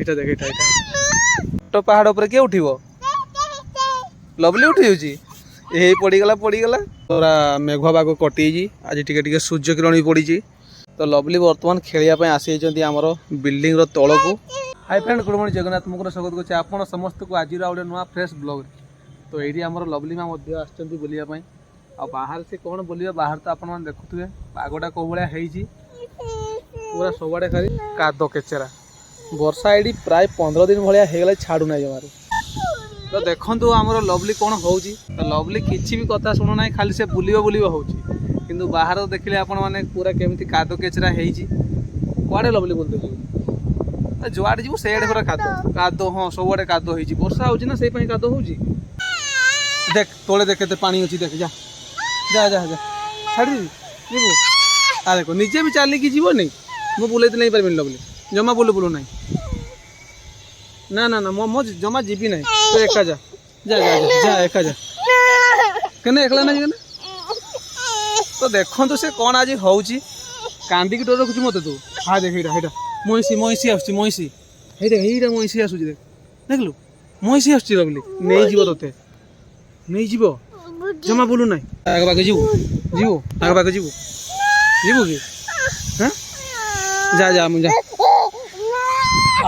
এটা দেখ এটা এটা তো পাহাড় উপরে কে উঠিব লভলি উঠি যাচ্ছি এই পড়িগলা পড়িগলা পুরা মেঘুয়া পাগ কটিছি আজ টিকে টিকে সূর্য কিরণ বি পড়িছি তো লভলি বর্তমান খেলিয়া আসি যাই আমার বিল্ডিংর তলকু hi friend good morning Jagannath মু স্বাগত করছি আপনার সমস্ত আজির গোটে নূয়া ফ্রেশ ব্লগরে তো এইটি আমার লভলি মা আসছেন বুলিয়া ଆଉ ବାହାରେ ସେ କ'ଣ ବୁଲିବେ ବାହାରେ ତ ଆପଣମାନେ ଦେଖୁଥିବେ ପାଗଟା କେଉଁ ଭଳିଆ ହେଇଛି ପୁରା ସବୁଆଡ଼େ ଖାଲି କାଦ କେଚେରା ବର୍ଷା ଏଇଠି ପ୍ରାୟ ପନ୍ଦର ଦିନ ଭଳିଆ ହେଇଗଲା ଛାଡ଼ୁନାହିଁ ଜମାରୁ ତ ଦେଖନ୍ତୁ ଆମର ଲଭଲି କ'ଣ ହେଉଛି ତ ଲଭଲି କିଛି ବି କଥା ଶୁଣୁନାହିଁ ଖାଲି ସେ ବୁଲିବ ବୁଲିବ ହେଉଛି କିନ୍ତୁ ବାହାର ଦେଖିଲେ ଆପଣମାନେ ପୁରା କେମିତି କାଦ କେଚରା ହେଇଛି କୁଆଡ଼େ ଲଭଲି ବୁଲୁଥିଲୁ ଯୁଆଡ଼େ ଯିବୁ ସେଇଆଡ଼େ ପୁରା କାଦ କାଦ ହଁ ସବୁଆଡ଼େ କାଦ ହେଇଛି ବର୍ଷା ହେଉଛି ନା ସେଇ ପାଇଁ କାଦ ହେଉଛି ଦେଖ ତଳେ ଦେଖ କେତେ ପାଣି ଅଛି ଦେଖ ଯା ଯା ଯା ଯା ଛାଡ଼ିଦେବି ଯିବୁ ଆ ଦେଖ ନିଜେ ବି ଚାଲିକି ଯିବନି ମୁଁ ବୁଲେଇ ତ ନେଇପାରିବିନି ଲଭଲି জমা বলে বলো নাই না না না মো জমা জিবি নাই তো একা যা যা যা যা একা যা কেন একলা না কেন তো দেখন্তু সে কোন আজি হউচি কান্দিকি ডর রখুছি মতে তু হা দেখ এইটা এইটা মহিষি মহিষি আসছি মহিষি এইটা এইটা মহিষি আসুছি দেখ দেখলু মহিষি আসছি রবলি নেই যাব তোতে নেই যাব জমা বলু নাই আগে বাগে যাবু যাবু আগে বাগে যাবু যাবু কি হ্যাঁ যা যা আমি যা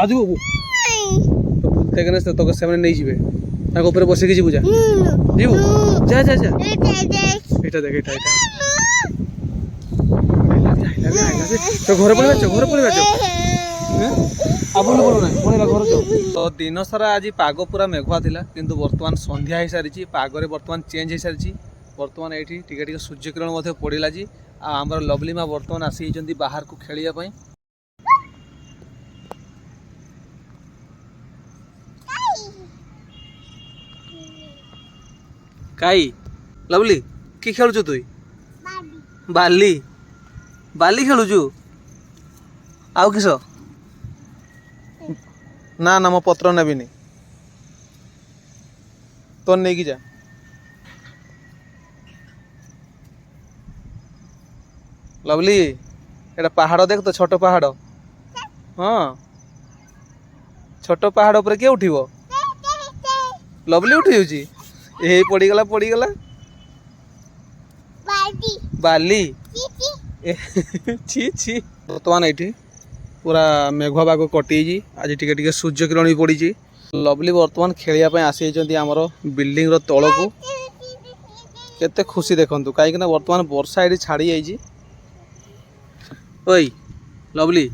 আসবো বলতে গেলে তোকে সামনে নিয়ে যাবে তাকে উপরে বসে গেছি বুঝা নিবু যা যা যা এটা দেখ এটা এটা তো ঘরে পড়ে যাচ্ছ ঘরে পড়ে যাচ্ছ ଆପଣ କ'ଣ ନାହିଁ ପୁଣି ଘର ତ ଦିନ ସାରା ଆଜି ପାଗ ପୁରା ମେଘୁଆ ଥିଲା କିନ୍ତୁ ବର୍ତ୍ତମାନ ସନ୍ଧ୍ୟା ହେଇସାରିଛି ପାଗରେ ବର୍ତ୍ତମାନ ଚେଞ୍ଜ ହେଇସାରିଛି ବର୍ତ୍ତମାନ ଏଇଠି ଟିକେ ଟିକେ ସୂର୍ଯ୍ୟକିରଣ ମଧ୍ୟ ପଡ଼ିଲା ଆଜି ଆଉ ଆମର ଲଭଲି ମା ବର୍ତ୍ତମାନ ଆସିଯାଇଛନ୍ତି ବାହାରକୁ ଖେଳିବା ପାଇଁ কাই লাভলি কি খেলুଛୁ তুই ବାଲି ବାଲି ଖେଳୁଛୁ ଆଉ କିସ ନା ନା ମୋ ପତ୍ର ନେବିନି ତୋର ନେଇକି ଯା ଲଭଲି ଏଇଟା ପାହାଡ଼ ଦେଖ ତ ଛୋଟ ପାହାଡ଼ ହଁ ଛୋଟ ପାହାଡ଼ ଉପରେ କିଏ ଉଠିବ ଲଭଲି ଉଠି ଯାଉଛି এই ପଡ଼ିଗଲା ପଡ଼ିଗଲା ବାଲି ଛି ଛି ବର୍ତ୍ତମାନ ଏଇଠି ପୁରା ମେଘୁଆ ପାଗ କଟିଯାଇଛି ଆଜି ଟିକେ ଟିକେ ସୂର୍ଯ୍ୟକିରଣ ବି ପଡ଼ିଛି ଲଭଲି ବର୍ତ୍ତମାନ ଖେଳିବା ପାଇଁ ଆସିଯାଇଛନ୍ତି ଆମର ବିଲ୍ଡିଂର ତଳକୁ କେତେ ଖୁସି ଦେଖନ୍ତୁ କାହିଁକିନା ବର୍ତ୍ତମାନ ବର୍ଷା ଏଠି ଛାଡ଼ିଯାଇଛି ଓଇ ଲଭଲି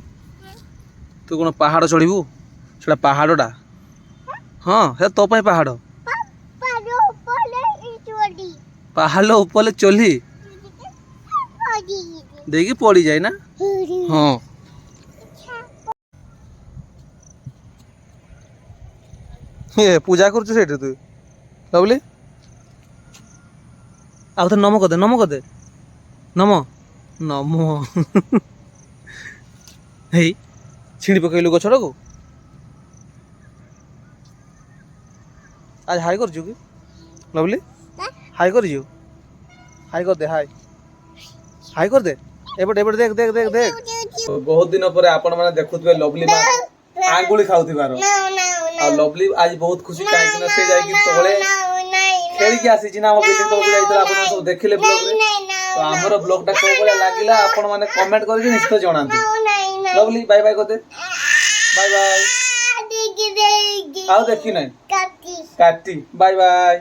ତୁ କ'ଣ ପାହାଡ଼ ଚଢ଼ିବୁ ସେଟା ପାହାଡ଼ଟା ହଁ ସେ ତୋ ପାଇଁ ପାହାଡ଼ ପାହାଲ ଉପରେ ଚଲି ଦେଇକି ପଡ଼ିଯାଏ ନା ହଁ ଏ ପୂଜା କରୁଛୁ ସେଇଠି ତୁ ଲଭଲି ଆଉ ଥରେ ନମ କରିଦେ ନମ କରିଦେ ନମ ନମ ହେଇ ଛିଣ୍ଡି ପକେଇଲୁ ଗଛଟାକୁ আজ হাই করছো কি লাভলি হাই করিছু হাই কর দে হাই হাই কর দে এপটে এপটে দেখ দেখ দেখ দেখ বহুত দিন পরে আপন মানে দেখুতবে লভলি মা আঙ্গুলি খাউতিবার আর লভলি আজ বহুত খুশি কাই কিনা সে যাই তোলে খেলি কি আসি জিনা আমার বিলিং তলকু যাইতলা আপন সব দেখিলে ব্লগ রে তো আমার ব্লগটা কোন বলে লাগিলা আপন মানে কমেন্ট করিকি নিশ্চয় জনান্তি লভলি বাই বাই করতে বাই বাই আউ দেখি নাই কাটি কাটি বাই বাই